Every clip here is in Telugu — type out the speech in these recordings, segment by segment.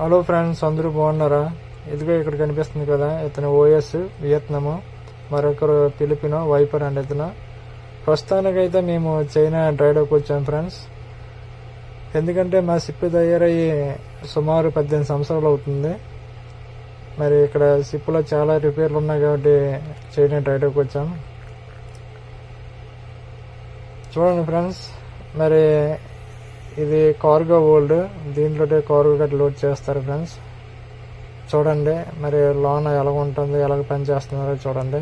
హలో ఫ్రెండ్స్ అందరూ బాగున్నారా? ఇదిగో ఇక్కడ కనిపిస్తుంది కదా ఇతను ఓఎస్ వియత్నాము మరొకరు ఫిలిపినో వైపర్ అండి ఇతను. ప్రస్తుతానికైతే మేము చైనా డ్రైడోకి వచ్చాం ఫ్రెండ్స్ ఎందుకంటే మా షిప్ తయారయ్యి సుమారు పద్దెనిమిది సంవత్సరాలు అవుతుంది. మరి ఇక్కడ షిప్లో చాలా రిపేర్లు ఉన్నాయి కాబట్టి చైనా డ్రైడోకి వచ్చాం. చూడండి ఫ్రెండ్స్ మరి ఇది కార్గో ఓల్డ్ దీంట్లో కార్గో గట్ట లోడ్ చేస్తారు ఫ్రెండ్స్. చూడండి మరి లోన ఎలా ఉంటుంది ఎలాగ పని చేస్తున్నారో చూడండి.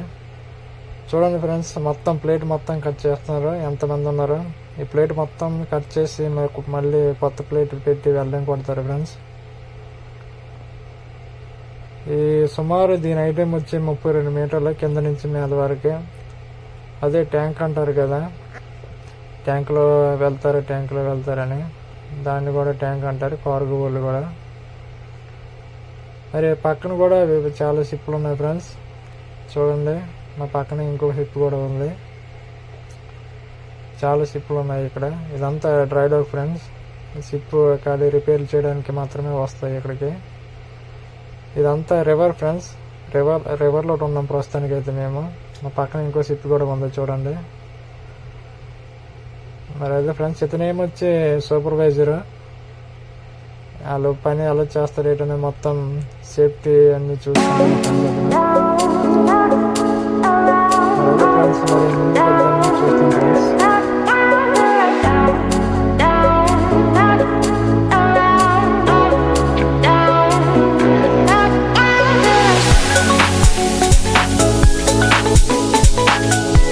చూడండి ఫ్రెండ్స్ మొత్తం ప్లేట్ మొత్తం కట్ చేస్తున్నారు. ఎంతమంది ఉన్నారు? ఈ ప్లేట్ మొత్తం కట్ చేసి మాకు మళ్ళీ కొత్త ప్లేట్ పెట్టి వెళ్ళడం కొడతారు ఫ్రెండ్స్. ఈ సుమారు దీని ఐటెం వచ్చి ముప్పై రెండు మీటర్ల కింద నుంచి మీద వరకు. అదే ట్యాంక్ అంటారు కదా. ట్యాంక్లో వెళ్తారు ట్యాంక్లో వెళ్తారని. దాన్ని కూడా ట్యాంక్ అంటారు కార్గో వాళ్ళు కూడా. మరి పక్కన కూడా చాలా షిప్లు ఉన్నాయి ఫ్రెండ్స్. చూడండి మా పక్కన ఇంకో షిప్ కూడా ఉంది. చాలా షిప్లు ఉన్నాయి ఇక్కడ. ఇదంతా డ్రైడోక్ ఫ్రెండ్స్. షిప్ ఖాళీ రిపేర్ చేయడానికి మాత్రమే వస్తాయి ఇక్కడికి. ఇదంతా రివర్ ఫ్రెండ్స్. రివర్ రివర్లో ఉన్నాం ప్రస్తుతానికి అయితే మేము. మా పక్కన ఇంకో షిప్ కూడా ఉంది చూడండి. మరి అదే ఫ్రెండ్స్ ఇతనేమొచ్చి సూపర్వైజరు వాళ్ళు పని ఎలా చేస్తారు ఏంటనే మొత్తం సేఫ్టీ అన్ని చూసుకుంటారు